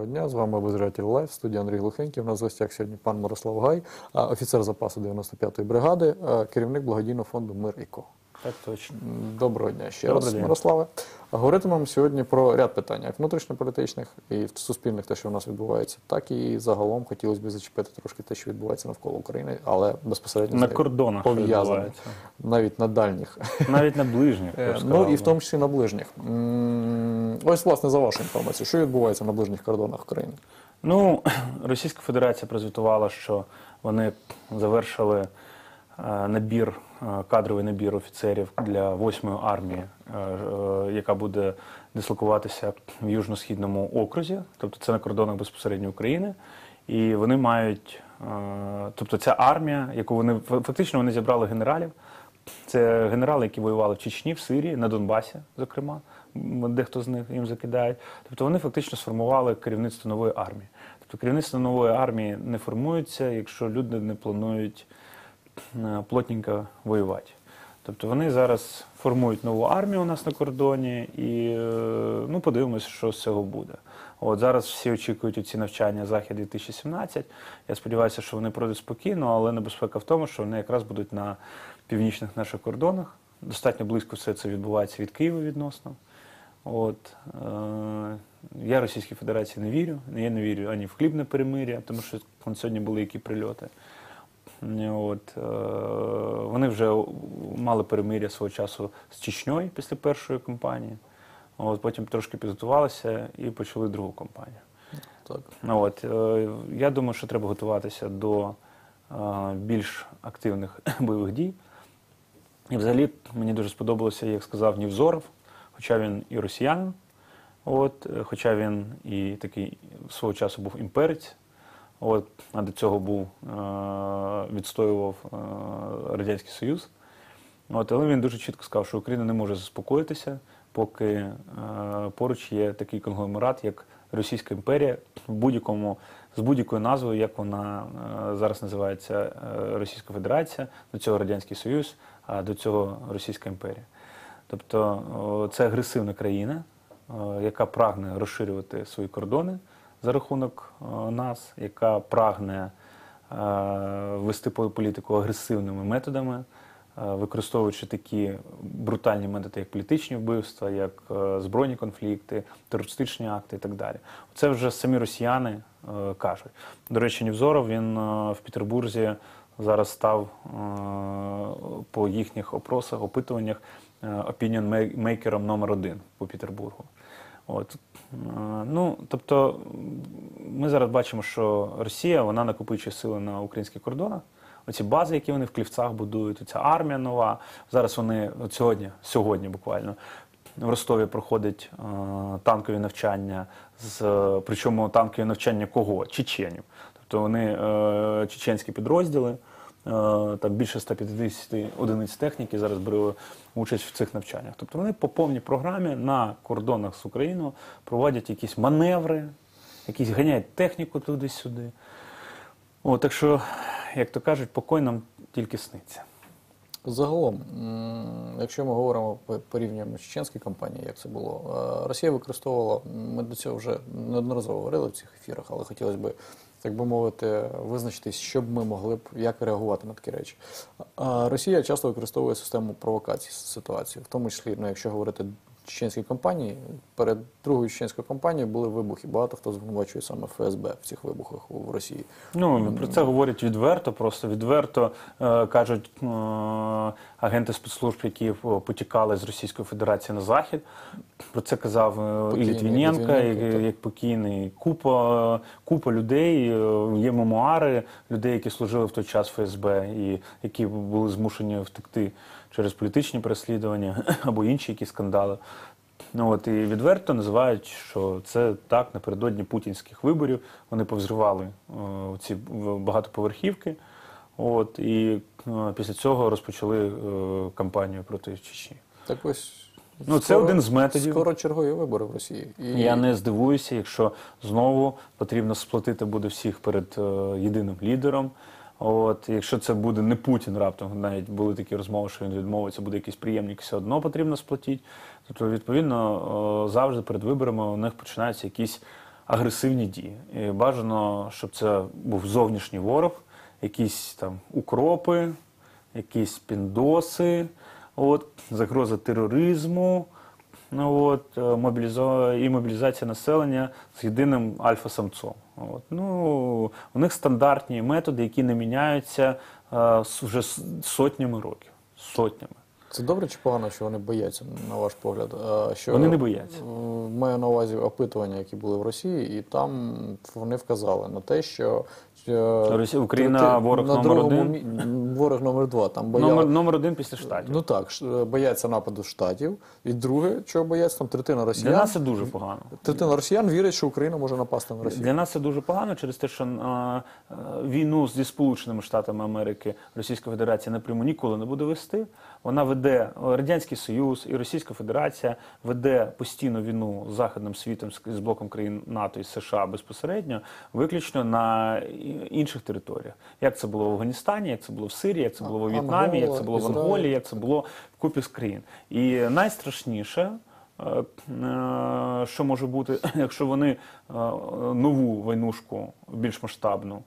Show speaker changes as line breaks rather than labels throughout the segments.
Доброго дня, з вами обозрятель Лайф, студія Андрій Глухенький. У нас в гостях сьогодні пан Мирослав Гай, офіцер запасу 95-ї бригади, керівник благодійного фонду Мир і Ко.
Так точно.
Доброго дня ще
Добрий
раз,
день.
Мирославе. Говоритимемо сьогодні про ряд питань, як внутрішньополітичних і суспільних, те, що в нас відбувається, так і загалом хотілося б зачепити трошки те, що відбувається навколо України, але безпосередньо
На кордонах
пов'язане, навіть на дальніх.
Навіть на ближніх.
Е, Ну і в тому числі на ближніх. Ось, власне, за вашу інформацію, що відбувається на ближніх кордонах України?
Ну, Російська Федерація прозвітувала, що вони завершили набір, е, кадровий набір офіцерів для 8-ї армії, е, е, яка буде дислокуватися в Южно-Східному окрузі, тобто це на кордонах безпосередньо України. І вони мають, е, тобто ця армія, яку вони фактично вони зібрали генералів. Це генерали, які воювали в Чечні, в Сирії, на Донбасі, зокрема, дехто з них їм закидають. Тобто вони фактично сформували керівництво нової армії. Тобто керівництво нової армії не формується, якщо люди не планують е, плотненько воювати. Тобто вони зараз формують нову армію у нас на кордоні і е, ну, подивимося, що з цього буде. От зараз всі очікують ці навчання Захід 2017. Я сподіваюся, що вони пройдуть спокійно, але небезпека в тому, що вони якраз будуть на північних наших кордонах. Достатньо близько все це відбувається від Києва відносно. От, е, я Російській Федерації не вірю. Я не вірю ані в хлібне перемир'я, тому що сьогодні були які прильоти. От, е, вони вже мали перемир'я свого часу з Чечньою після першої кампанії. От, потім трошки підготувалися і почали другу кампанію.
Так.
Ну, От, е, я думаю, що треба готуватися до е, більш активних бойових дій. І взагалі мені дуже сподобалося, як сказав Нівзоров, хоча він і росіянин, от, хоча він і такий свого часу був імперець, от, а до цього був, е, відстоював е, Радянський Союз. От, але він дуже чітко сказав, що Україна не може заспокоїтися, поки е, поруч є такий конгломерат, як Російська імперія, в будь-якому з будь-якою назвою, як вона зараз називається Російська Федерація, до цього Радянський Союз, а до цього Російська імперія. Тобто це агресивна країна, яка прагне розширювати свої кордони за рахунок е, нас, яка прагне е, вести по- політику агресивними методами, е, використовуючи такі брутальні методи, як політичні вбивства, як збройні конфлікти, терористичні акти і так далі. Це вже самі росіяни кажуть. До речі, Нівзоров він в Петербурзі зараз став по їхніх опросах, опитуваннях е, opinion мейкером номер один по Петербургу. От. Ну, тобто, ми зараз бачимо, що Росія вона накопичує сили на українських кордонах. Оці бази, які вони в клівцах будують, ця армія нова. Зараз вони от сьогодні, сьогодні буквально в Ростові проходить е, танкові навчання, з, причому танкові навчання кого? Чеченів. Тобто вони е, чеченські підрозділи, там більше 150 одиниць техніки зараз беруть участь в цих навчаннях. Тобто вони по повній програмі на кордонах з Україною проводять якісь маневри, якісь ганяють техніку туди-сюди. О, так що, як то кажуть, покой нам тільки сниться.
Загалом, якщо ми говоримо по- порівнюємо з чеченські кампанії, як це було, е, Росія використовувала, ми до цього вже неодноразово говорили в цих ефірах, але хотілося б, так би мовити, визначитись, що б ми могли б, як реагувати на такі речі. Росія часто використовує систему провокацій ситуації, в тому числі, ну, якщо говорити чеченській кампанії, перед другою чеченською кампаєю були вибухи. Багато хто звинувачує саме ФСБ в цих вибухах в Росії.
Ну, про це говорять відверто, просто відверто е, кажуть е, агенти спецслужб, які е, потікали з Російської Федерації на захід. Про це казав е, і
Покійний
Літвіненко,
Літвіненко,
як, як покійний. Купа, е, купа людей, є мемуари людей, які служили в той час в ФСБ і які були змушені втекти через політичні переслідування або інші якісь скандали. Ну от і відверто називають, що це так напередодні путінських виборів. Вони повзривали е, ці багатоповерхівки. От і е, після цього розпочали е, кампанію проти Чечні.
Так ось
Ну, це один з методів.
Скоро чергові вибори в Росії. І
Я не здивуюся, якщо знову потрібно сплатити буде всіх перед е, єдиним лідером. От, якщо це буде не Путін раптом, навіть були такі розмови, що він відмовиться, буде якийсь приємник, все одно потрібно сплатити. Тобто, відповідно, завжди перед виборами у них починаються якісь агресивні дії. І бажано, щоб це був зовнішній ворог, якісь там укропи, якісь піндоси, от, загроза тероризму. Ну от е, мобілізо... і мобілізація населення з єдиним альфа-самцом. От. Ну, у них стандартні методи, які не міняються е, вже сотнями років. Сотнями.
Це добре чи погано, що вони бояться, на ваш погляд? Що,
Вони не бояться.
е, Маю на увазі опитування, які були в Росії, і там вони вказали на те, що е,
Росія- Україна ворог
на
номер
другому
один?
ворог номер два. Там боя...
Номер, номер один після штатів.
Ну так, е, бояться нападу штатів. І друге, чого бояться, там третина росіян.
Для нас це дуже погано.
Третина росіян вірить, що Україна може напасти на Росію.
Для нас це дуже погано через те, що е, війну зі Сполученими Штатами Америки Російська Федерація напряму ніколи не буде вести. Вона веде е, Радянський Союз і Російська Федерація веде постійну війну з західним світом з з блоком країн НАТО і США безпосередньо, виключно на інших територіях. Як це було в Афганістані, як це було в Сирії, як це було в В'єтнамі, як це було в Анголі, як це було в купі з країн. І найстрашніше. Е, е, Що може бути, якщо вони е, нову войнушку більш масштабну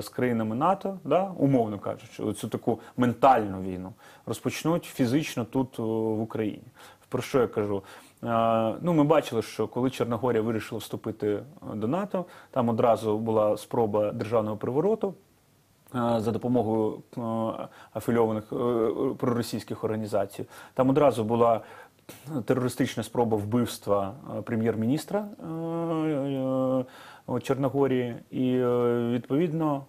з країнами НАТО, да, умовно кажучи, цю таку ментальну війну розпочнуть фізично тут в Україні. Про що я кажу? Ну, ми бачили, що коли Чорногорія вирішила вступити до НАТО, там одразу була спроба державного привороту за допомогою афільованих проросійських організацій. Там одразу була терористична спроба вбивства е, прем'єр-міністра е, е, Чорногорії, і відповідно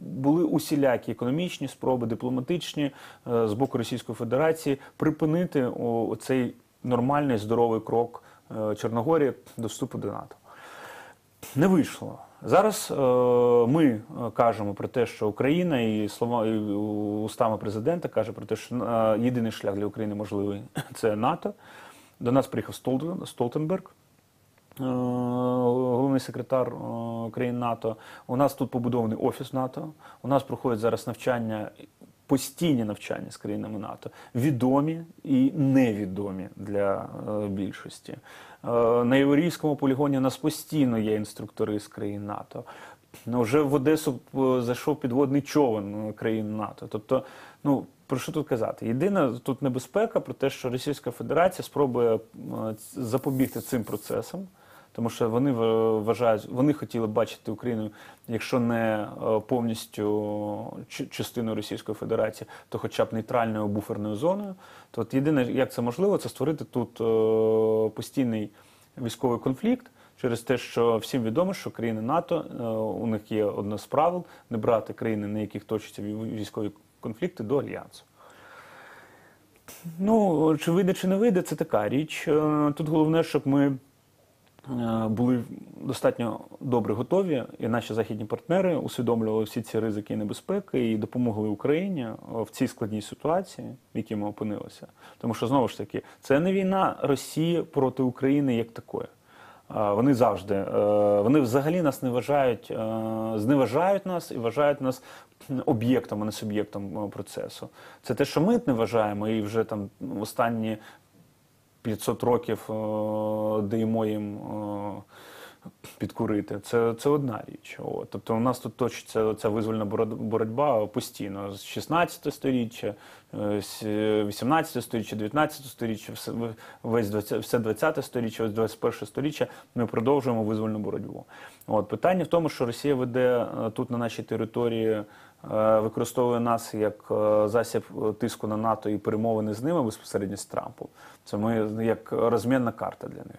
були усілякі економічні спроби, дипломатичні з боку Російської Федерації припинити цей нормальний здоровий крок Чорногорії до вступу до НАТО. Не вийшло. Зараз е, ми е, кажемо про те, що Україна і слова і устами президента каже про те, що е, єдиний шлях для України можливий це НАТО. До нас приїхав Столтен- Столтенберг, е, головний секретар е, країн НАТО. У нас тут побудований офіс НАТО. У нас проходять зараз навчання. Постійні навчання з країнами НАТО відомі і невідомі для е, більшості. Е, на Єврейському полігоні у нас постійно є інструктори з країн НАТО. Ну, вже в Одесу е, зайшов підводний човен країн НАТО. Тобто, ну про що тут казати? Єдина тут небезпека про те, що Російська Федерація спробує запобігти цим процесам. Тому що вони вважають, вони хотіли бачити Україну, якщо не е, повністю частиною Російської Федерації, то хоча б нейтральною буферною зоною. То от єдине, як це можливо, це створити тут е, постійний військовий конфлікт через те, що всім відомо, що країни НАТО е, у них є одне з правил не брати країни, на яких точаться військові конфлікти, до альянсу. Ну, чи вийде, чи не вийде, це така річ. Тут головне, щоб ми були достатньо добре готові, і наші західні партнери усвідомлювали всі ці ризики і небезпеки і допомогли Україні е, в цій складній ситуації, в якій ми опинилися. Тому що знову ж таки, це не війна Росії проти України як такої. Вони завжди, е, вони взагалі нас не вважають, е, зневажають нас і вважають нас об'єктом, а не суб'єктом е, процесу. Це те, що ми не вважаємо, і вже там останні 500 років е, даємо їм е, підкурити. Це, це одна річ. От. Тобто у нас тут точиться ця визвольна боротьба- постійно з 16 сторіччя, е, 18 сторіччя, 19 сторіччя, все, весь 20, все 20 сторіччя, ось 21 сторіччя ми продовжуємо визвольну боротьбу. От. Питання в тому, що Росія веде е, тут на нашій території е, використовує нас як е, засіб е, тиску на НАТО і перемовини з ними безпосередньо з Трампом. Це ми як розмінна карта для них.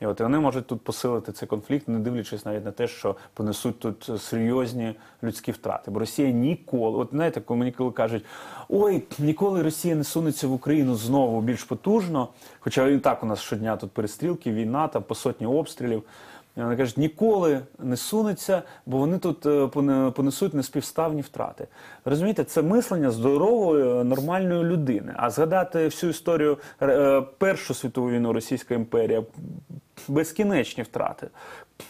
І от і вони можуть тут посилити цей конфлікт, не дивлячись навіть на те, що понесуть тут серйозні людські втрати. Бо Росія ніколи, от знаєте, коли мені коли кажуть, ой, ніколи Росія не сунеться в Україну знову більш потужно, хоча і так у нас щодня тут перестрілки, війна, там по сотні обстрілів. Вони кажуть, ніколи не сунеться, бо вони тут е, поне- понесуть неспівставні втрати. Розумієте, це мислення здорової, е, нормальної людини. А згадати всю історію е, Першу світову війну Російська імперія, безкінечні втрати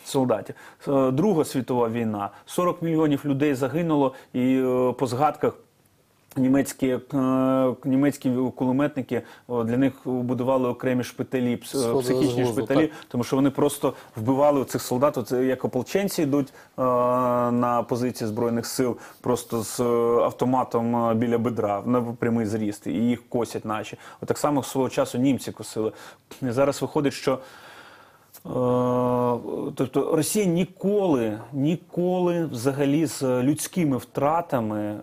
солдатів. Е, Друга світова війна, 40 мільйонів людей загинуло, і е, по згадках Німецькі е, німецькі кулеметники для них будували окремі шпиталі, психічні
глузду,
шпиталі,
так.
тому що вони просто вбивали цих солдат. Це як ополченці йдуть на позиції збройних сил, просто з автоматом біля бедра на прямий зріст, і їх косять наші. От так само свого часу німці косили. І зараз виходить, що Тобто Росія ніколи, ніколи взагалі з людськими втратами е,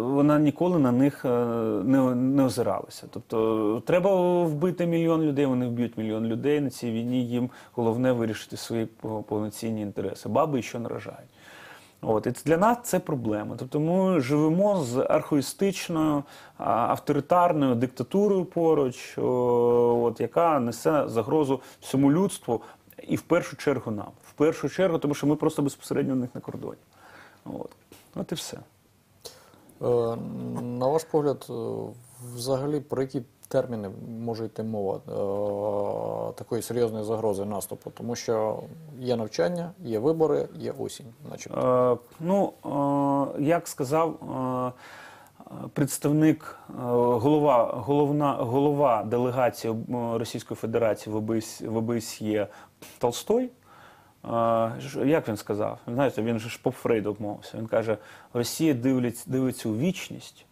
вона ніколи на них е, не, не озиралася. Тобто треба вбити мільйон людей, вони вб'ють мільйон людей на цій війні. Їм головне вирішити свої повноцінні інтереси. Баби що наражають. От і для нас це проблема. Тобто ми живемо з архоїстичною авторитарною диктатурою поруч, от яка несе загрозу всьому людству, і в першу чергу нам. В першу чергу, тому що ми просто безпосередньо у них на кордоні. От, от і все.
Е, На ваш погляд, е, взагалі про які терміни може йти мова е, такої серйозної загрози наступу? Тому що є навчання, є вибори, є осінь, начебто.
Е, ну, е, як сказав е, представник, е, голова, головна, голова делегації е, Російської Федерації в ОБС, в ОБСЄ Толстой, е, як він сказав? Знаєте, він же ж поп Фрейд обмовився. Він каже, Росія дивиться, дивиться у вічність,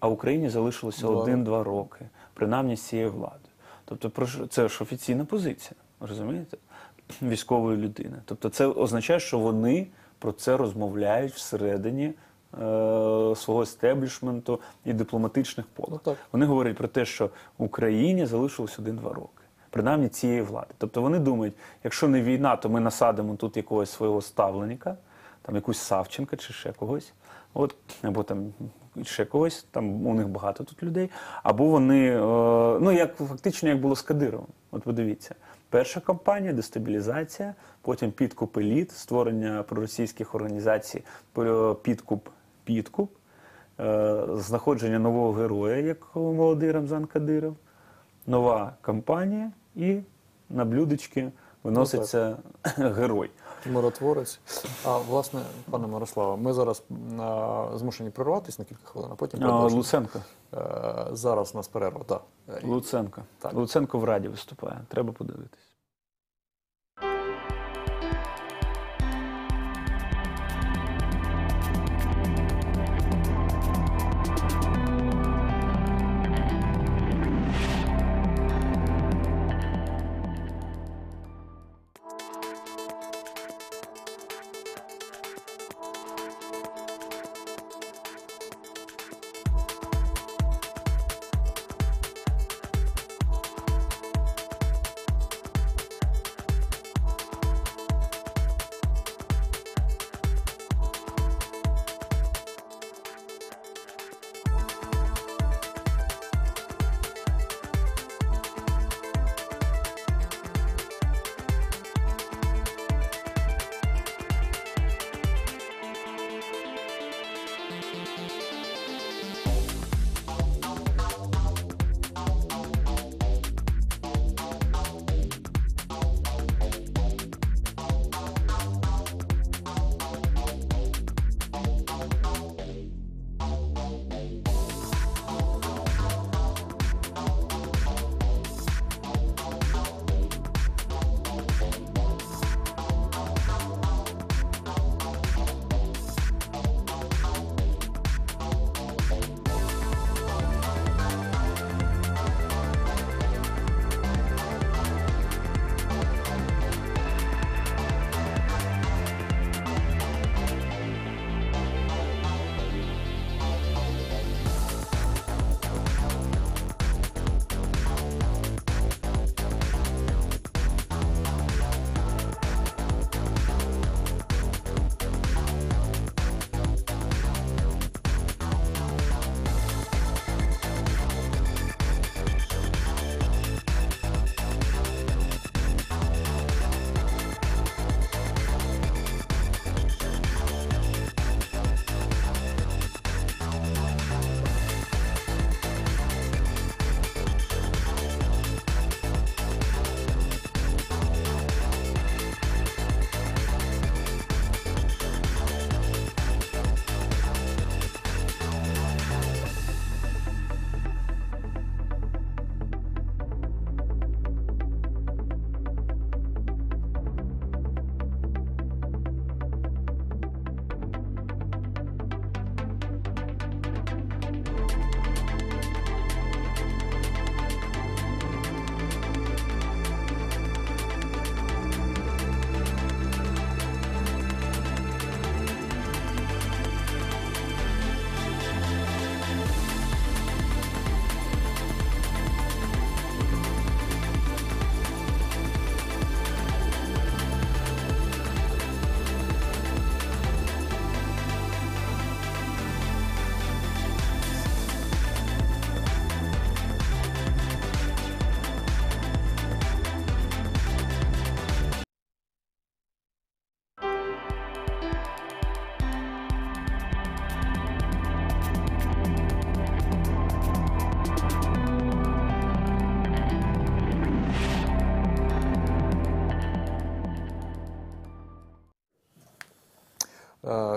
а Україні залишилося один-два роки, принаймні з цією владою. Тобто, це ж офіційна позиція, розумієте? Військової людини. Тобто, це означає, що вони про це розмовляють всередині е, свого естеблішменту і дипломатичних полок.
Ну.
Вони говорять про те, що Україні залишилось один-два роки. Принаймні цієї влади. Тобто вони думають, якщо не війна, то ми насадимо тут якогось свого ставленника, там якусь Савченка чи ще когось, от, або там ще когось, там у них багато тут людей, або вони, е, ну як фактично як було з Кадировим. От подивіться, перша кампанія дестабілізація, потім підкуп еліт, створення проросійських організацій, про підкуп, підкуп, е, знаходження нового героя, як молодий Рамзан Кадиров, нова кампанія, і на блюдечки виноситься герой.
Миротворець. А власне, пане Мирославе, ми зараз а, змушені прорватися на кілька хвилин, а потім
А. Луценко.
А, Зараз у нас перерва, так. Е,
Луценко.
Так.
Луценко в Раді виступає. Треба подивитись.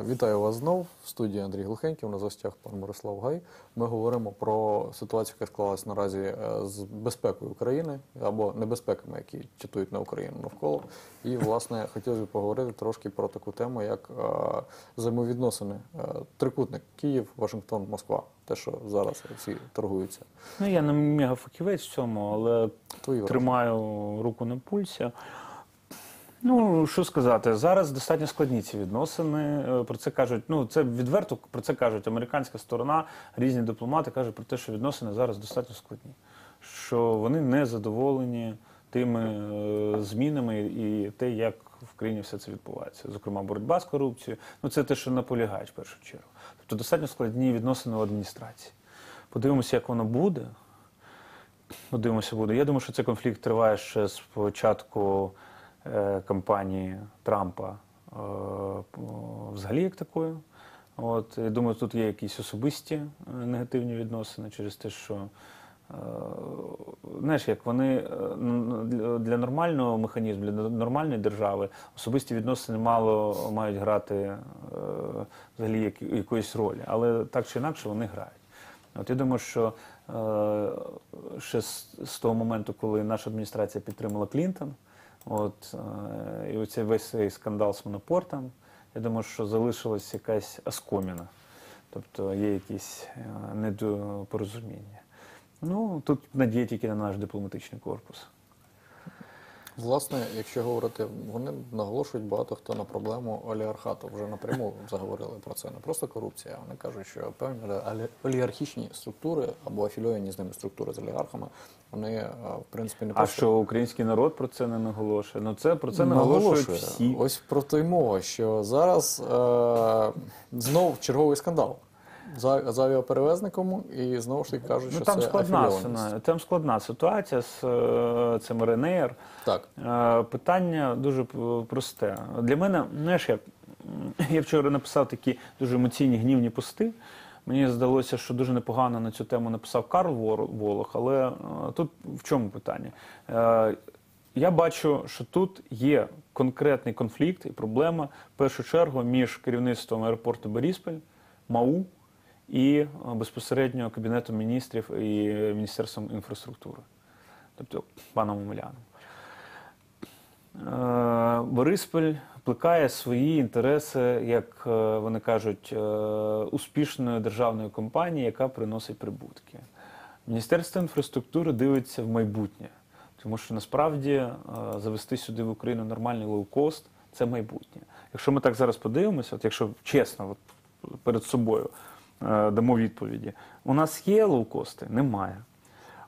Вітаю вас знов в студії Андрій Глухенький. У нас в гостях пан Мирослав Гай. Ми говоримо про ситуацію, яка склалась наразі е, з безпекою України або небезпеками, які чатують на Україну навколо. І, власне, хотілося б поговорити трошки про таку тему, як е, взаємовідносини е, трикутник Київ, Вашингтон, Москва. Те, що зараз всі торгуються.
Ну, я не мегафахівець в цьому, але
Твої
тримаю руку на пульсі. Ну, що сказати, зараз достатньо складні ці відносини. Е, Про це кажуть, ну це відверто про це кажуть американська сторона, різні дипломати кажуть про те, що відносини зараз достатньо складні, що вони не задоволені тими е, змінами і те, як в країні все це відбувається. Зокрема, боротьба з корупцією. Ну це те, що наполягають в першу чергу. Тобто достатньо складні відносини у адміністрації. Подивимося, як воно буде. Подивимося, буде. Я думаю, що цей конфлікт триває ще з початку кампанії Трампа е, взагалі як такої. От, я думаю, тут є якісь особисті е, негативні відносини через те, що е, знаєш, як вони е, для- нормального механізму, для нормальної держави особисті відносини мало мають грати е, взагалі якоїсь ролі, але так чи інакше вони грають. От я думаю, що е, ще з того моменту, коли наша адміністрація підтримала Клінтон, от, е, і оцей весь цей скандал з монопортом, я думаю, що залишилась якась оскоміна. Тобто є якісь е, недопорозуміння. Ну, тут надія тільки на наш дипломатичний корпус.
Власне, якщо говорити, вони наголошують багато хто на проблему олігархату. Вже напряму заговорили про це. Не просто корупція. Вони кажуть, що певні олі- олігархічні структури або афільовані з ними структури з олігархами, вони е, в принципі не
А
просто
що український народ про це не наголошує? Ну це про це наголошують всі.
Ось про то й мова, що зараз е, знов черговий скандал за, з авіаперевезником, і знову ж таки кажуть,
Ну
що
там
це
складна сина- там складна ситуація з е, цим РНР.
Так.
Е, Питання дуже просте. Для мене, знаєш, як я вчора написав такі дуже емоційні гнівні пости. Мені здалося, що дуже непогано на цю тему написав Карл Волох, але е, тут в чому питання? Я бачу, що тут є конкретний конфлікт і проблема в першу чергу між керівництвом аеропорту Борисполь, МАУ і е, безпосередньо Кабінетом міністрів і Міністерством інфраструктури, тобто паном Омеляном. Е, Борисполь плекає свої інтереси, як е, вони кажуть, успішної державної компанії, яка приносить прибутки. Міністерство інфраструктури дивиться в майбутнє, тому що насправді завести сюди в Україну нормальний лоукост це майбутнє. Якщо ми так зараз подивимося, от якщо чесно, от перед собою дамо відповіді, у нас є лоукости? Немає.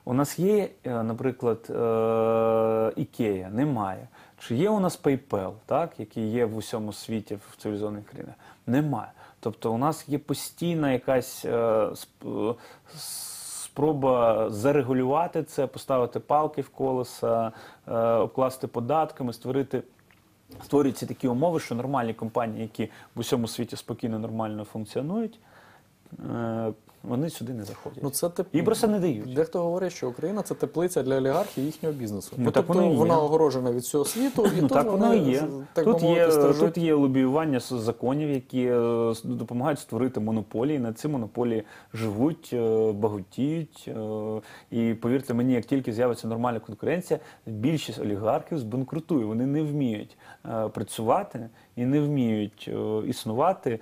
У нас є, е, наприклад, е, Ікея? Немає. Чи є у нас PayPal, так, який є в усьому світі в цивілізованих країнах? Немає. Тобто у нас є постійна якась е, спроба зарегулювати це, поставити палки в колеса, е, обкласти податками, створити. Створюються такі умови, що нормальні компанії, які в усьому світі спокійно, нормально функціонують, е, вони сюди не заходять.
Ну, це тип...
Їм просто не дають.
Дехто говорить, що Україна це теплиця для олігархів і їхнього бізнесу.
Ну,
Ну,
так
тобто
воно і є.
вона огорожена від всього світу, і
Ну,
тут
так і є.
так
тут, є
мовити,
тут є лобіювання законів, які е, допомагають створити монополії. На ці монополії живуть, е, багатіють. е, І повірте мені, як тільки з'явиться нормальна конкуренція, більшість олігархів збанкрутує. Вони не вміють е, працювати і не вміють е, існувати е,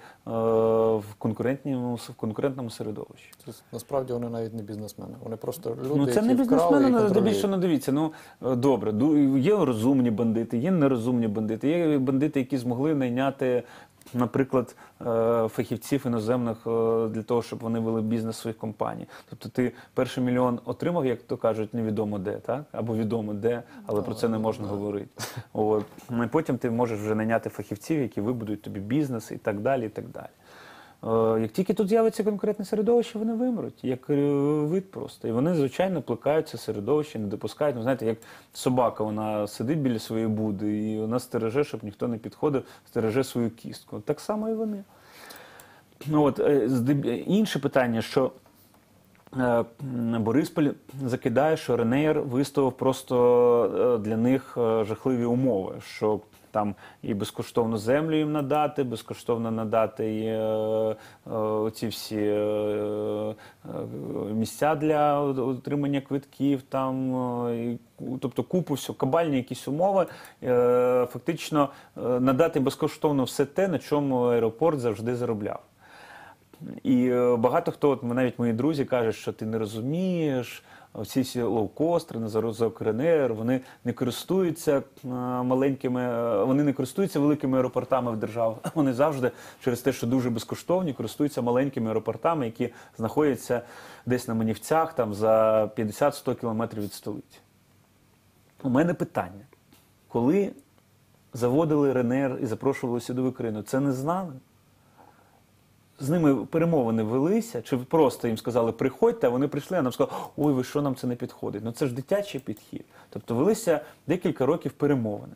в конкурентному в конкурентному середовищі.
Це, Насправді вони навіть не бізнесмени. Вони просто люди,
Ну, це
які
не бізнесмени, ну, більше не дивіться. Ну е, добре, є розумні бандити, є нерозумні бандити, є бандити, які змогли найняти, наприклад, е, фахівців іноземних е, для того, щоб вони вели бізнес своїх компаній. Тобто ти перший мільйон отримав, як то кажуть, невідомо де, так? Або відомо де, але про це не можна говорити. От. Ну, і потім ти можеш вже найняти фахівців, які вибудують тобі бізнес і так далі. і так далі. Е, Як тільки тут з'явиться конкурентне середовище, вони вимруть, як е, вид просто. І вони, звичайно, плекають це середовище, не допускають. Ну, знаєте, як собака, вона сидить біля своєї буди, і вона стереже, щоб ніхто не підходив, стереже свою кістку. Так само і вони. Ну, от, е, інше питання, що Борисполь закидає, що Ренеєр виставив просто для них жахливі умови, що Там і безкоштовну землю їм надати, безкоштовно надати і, е, е, ці всі е, е, місця для отримання квитків, там, е, і, тобто купу всього, кабальні якісь умови, е, фактично е, надати безкоштовно все те, на чому аеропорт завжди заробляв. І багато хто, от навіть мої друзі, кажуть, що ти не розумієш. Всі ці лоукостери, на зарозок РНР, вони не користуються е, маленькими, е, вони не користуються великими аеропортами в державах. Вони завжди через те, що дуже безкоштовні, користуються маленькими аеропортами, які знаходяться десь на манівцях там за 50-100 кілометрів від столиці. У мене питання: коли заводили РНР і запрошували сюди в Україну, це не знали? З ними перемовини велися, чи просто їм сказали приходьте, а вони прийшли, а нам сказали, ой, ви що нам це не підходить? Ну це ж дитячий підхід. Тобто велися декілька років перемовини.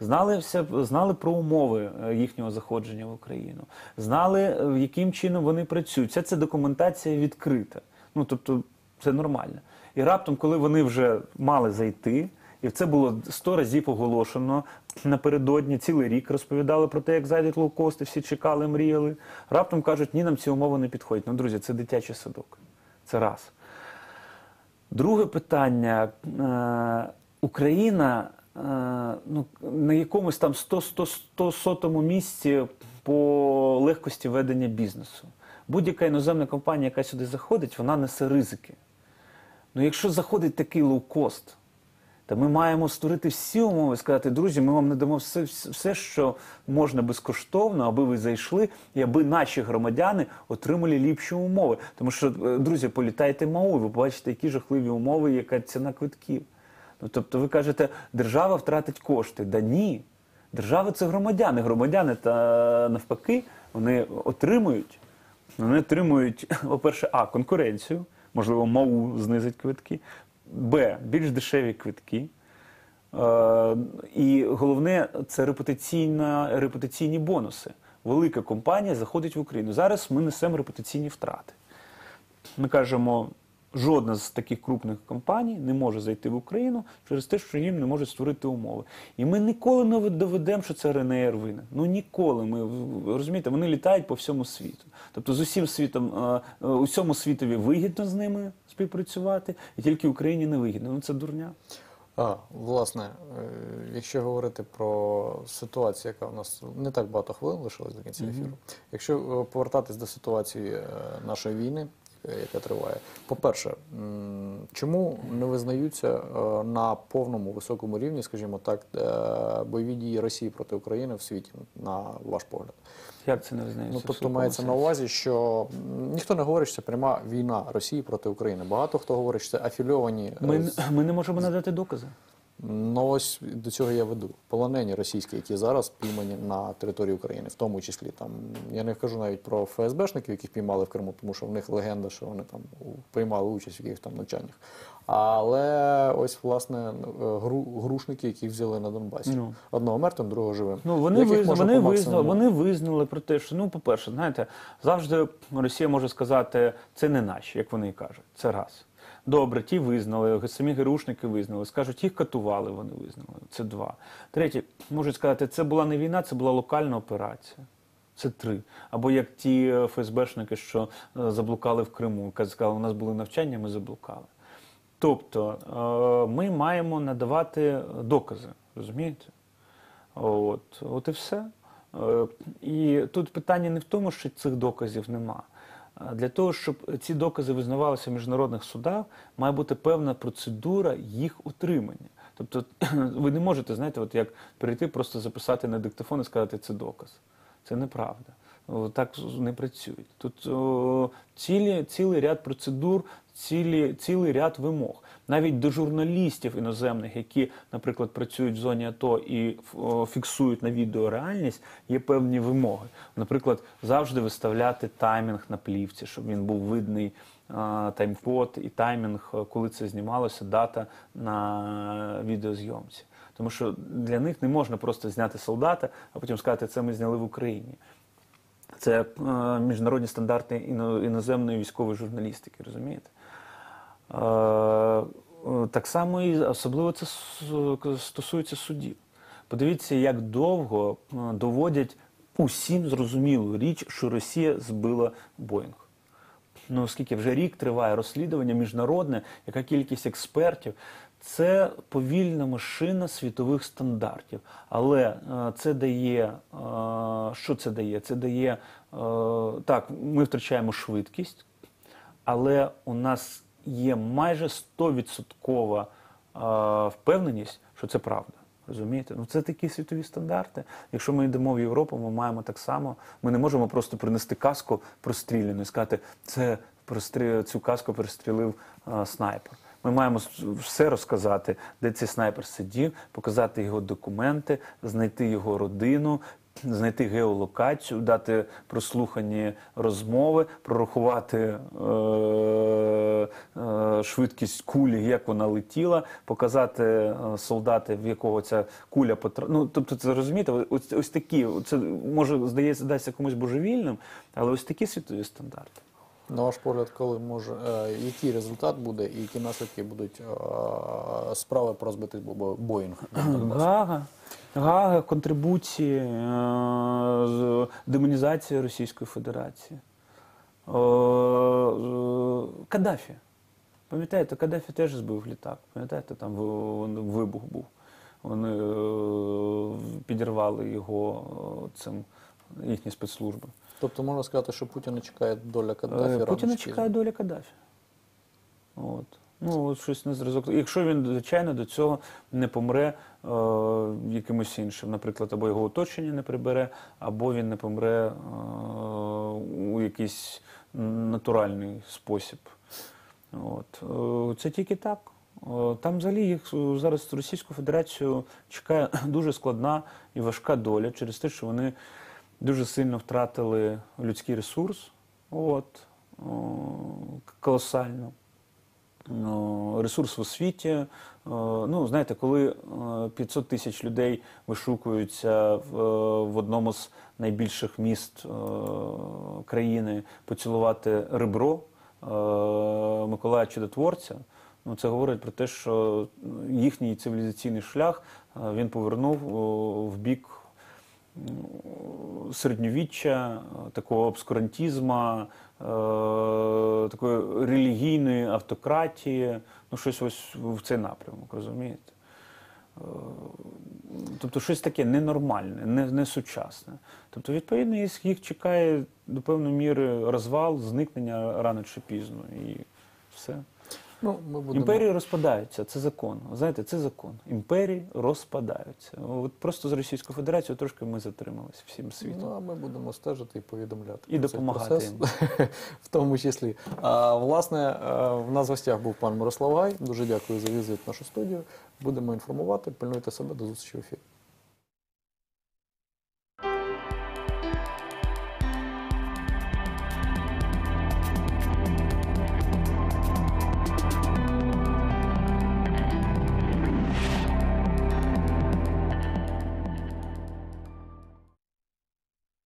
Знали все, знали про умови е, їхнього заходження в Україну, знали, е, яким чином вони працюють. Вся ця документація відкрита. Ну тобто, це нормально. І раптом, коли вони вже мали зайти, і це було сто разів оголошено напередодні, цілий рік розповідали про те, як зайдуть лоукости, всі чекали, мріяли. Раптом кажуть, ні, нам ці умови не підходять. Ну, друзі, це дитячий садок. Це раз. Друге питання. Е, Україна е, ну, на якомусь там 100-100 сотому місці по легкості ведення бізнесу. Будь-яка іноземна компанія, яка сюди заходить, вона несе ризики. Ну, якщо заходить такий лоукост, та ми маємо створити всі умови, сказати, друзі, ми вам надамо все, все, що можна безкоштовно, аби ви зайшли, і аби наші громадяни отримали ліпші умови. Тому що, е, друзі, політайте МАУ, ви побачите, які жахливі умови, яка ціна квитків. Ну, тобто, ви кажете, держава втратить кошти. Да ні. Держава це громадяни. Громадяни та навпаки, вони отримують. Вони отримують, по-перше, а конкуренцію, можливо, МАУ знизить квитки. Б. Більш дешеві квитки. Е, і головне, це репутаційна, репутаційні бонуси. Велика компанія заходить в Україну. Зараз ми несемо репутаційні втрати. Ми кажемо, жодна з таких крупних компаній не може зайти в Україну через те, що їм не можуть створити умови. І ми ніколи не доведемо, що це РНР винен. Ну ніколи. Ми розумієте, вони літають по всьому світу. Тобто з усім світом, е, е, усьому світові вигідно з ними співпрацювати, і тільки Україні не вигідно. Ну це дурня.
А, власне, е, якщо говорити про ситуацію, яка у нас не так багато хвилин лишилось до кінця ефіру. Якщо повертатись до ситуації нашої війни, яка триває. По-перше, чому не визнаються е, на повному високому рівні, скажімо так, е, бойові дії Росії проти України в світі, на ваш погляд?
Як це не визнається?
Ну тобто мається на увазі, що ніхто не говорить, що це пряма війна Росії проти України. Багато хто говорить, що це афільовані.
Ми, е, ми не можемо надати докази.
Ну ось до цього я веду. Полонені російські, які зараз піймані на території України, в тому числі там я не кажу навіть про ФСБшників, яких піймали в Криму, тому що в них легенда, що вони там приймали участь в якихось там навчаннях. Але ось власне гру, грушники, які взяли на Донбасі. Ну. Одного мертвим, другого живим.
Ну вони визнали, вони визнали, вони визнали про те, що ну, по-перше, знаєте, завжди Росія може сказати, це не наші, як вони і кажуть. Це раз. Добре, ті визнали, самі ГРУшники визнали. Скажуть, їх катували, вони визнали. Це два. Третє, можуть сказати, це була не війна, це була локальна операція. Це три. Або як ті ФСБшники, що е, заблукали в Криму, сказали, у нас були навчання, ми заблукали. Тобто е, ми маємо надавати докази, розумієте? От, От і все. Е, і тут питання не в тому, що цих доказів нема. Для того, щоб ці докази визнавалися в міжнародних судах, має бути певна процедура їх утримання. Тобто ви не можете, знаєте, от як прийти, просто записати на диктофон і сказати, це доказ. Це неправда. Так не працюють. Тут о, цілі, цілий ряд процедур, цілі, цілий ряд вимог. Навіть до журналістів іноземних, які, наприклад, працюють в зоні АТО і фіксують на відео реальність, є певні вимоги. Наприклад, завжди виставляти таймінг на плівці, щоб він був видний. Таймкод і таймінг, коли це знімалося, дата на відеозйомці. Тому що для них не можна просто зняти солдата, а потім сказати, це ми зняли в Україні. Це е, міжнародні стандарти іноземної військової журналістики, розумієте? Е, так само і особливо це стосується судів. Подивіться, як довго е, доводять усім зрозумілу річ, що Росія збила Боїнг. Ну, оскільки вже рік триває розслідування міжнародне, яка кількість експертів. Це повільна машина світових стандартів. Але е, це дає, що це дає? Це дає, так, ми втрачаємо швидкість, але у нас є майже 100% е, впевненість, що це правда. Розумієте? Ну це такі світові стандарти. Якщо ми йдемо в Європу, ми маємо так само. Ми не можемо просто принести каску простріляну і сказати, це прострі... цю каску пристрілив е, снайпер. Ми маємо все розказати, де цей снайпер сидів, показати його документи, знайти його родину, знайти геолокацію, дати прослухані розмови, прорахувати е, е, швидкість кулі, як вона летіла, показати е, солдати, в якого ця куля потрапила. Ну, тобто, це розумієте, ось, ось такі, це може здається, здасться комусь божевільним, але ось такі світові стандарти.
На ваш погляд, коли може, е, який результат буде і які наслідки будуть е, справи про збитий Боїнг?
Гага. Гага, контрибуції, е, демонізація Російської Федерації. Каддафі. Пам'ятаєте, Каддафі теж збив літак. Пам'ятаєте, там вибух був. Вони підірвали його цим їхні спецслужби.
Тобто можна сказати, що Путіна чекає доля Каддафі.
Е, Путіна чекає доля Каддафі. От. Ну, от щось на зразок. Якщо він, звичайно, до цього не помре е, якимось іншим, наприклад, або його оточення не прибере, або він не помре е, у якийсь натуральний спосіб. От. Е, це тільки так. Е, Там взагалі їх зараз Російську Федерацію чекає дуже складна і важка доля через те, що вони дуже сильно втратили людський ресурс. От, колосально. Ресурс в освіті. Ну, знаєте, коли е, 500 тисяч людей вишукуються в, е, в одному з найбільших міст е, країни поцілувати ребро е, Миколая Чудотворця, ну, це говорить про те, що їхній цивілізаційний шлях е, він повернув в бік середньовіччя, такого обскурантізму, е, такої релігійної автократії, ну щось ось в цей напрямок, розумієте? Е, Тобто щось таке ненормальне, не, не сучасне. Тобто, відповідно, їх чекає до певної міри розвал, зникнення рано чи пізно. І все.
Ну, ми будемо...
Імперії розпадаються, це закон. Знаєте, це закон. Імперії розпадаються. От просто з Російською Федерацією трошки ми затрималися всім світом.
Ну, а ми будемо стежити і повідомляти.
І допомагати
процес,
їм.
в тому числі. А, власне, е, в нас в гостях був пан Мирослав Гай. Дуже дякую за візит в нашу студію. Будемо інформувати. Пильнуйте себе до зустрічі в ефірі.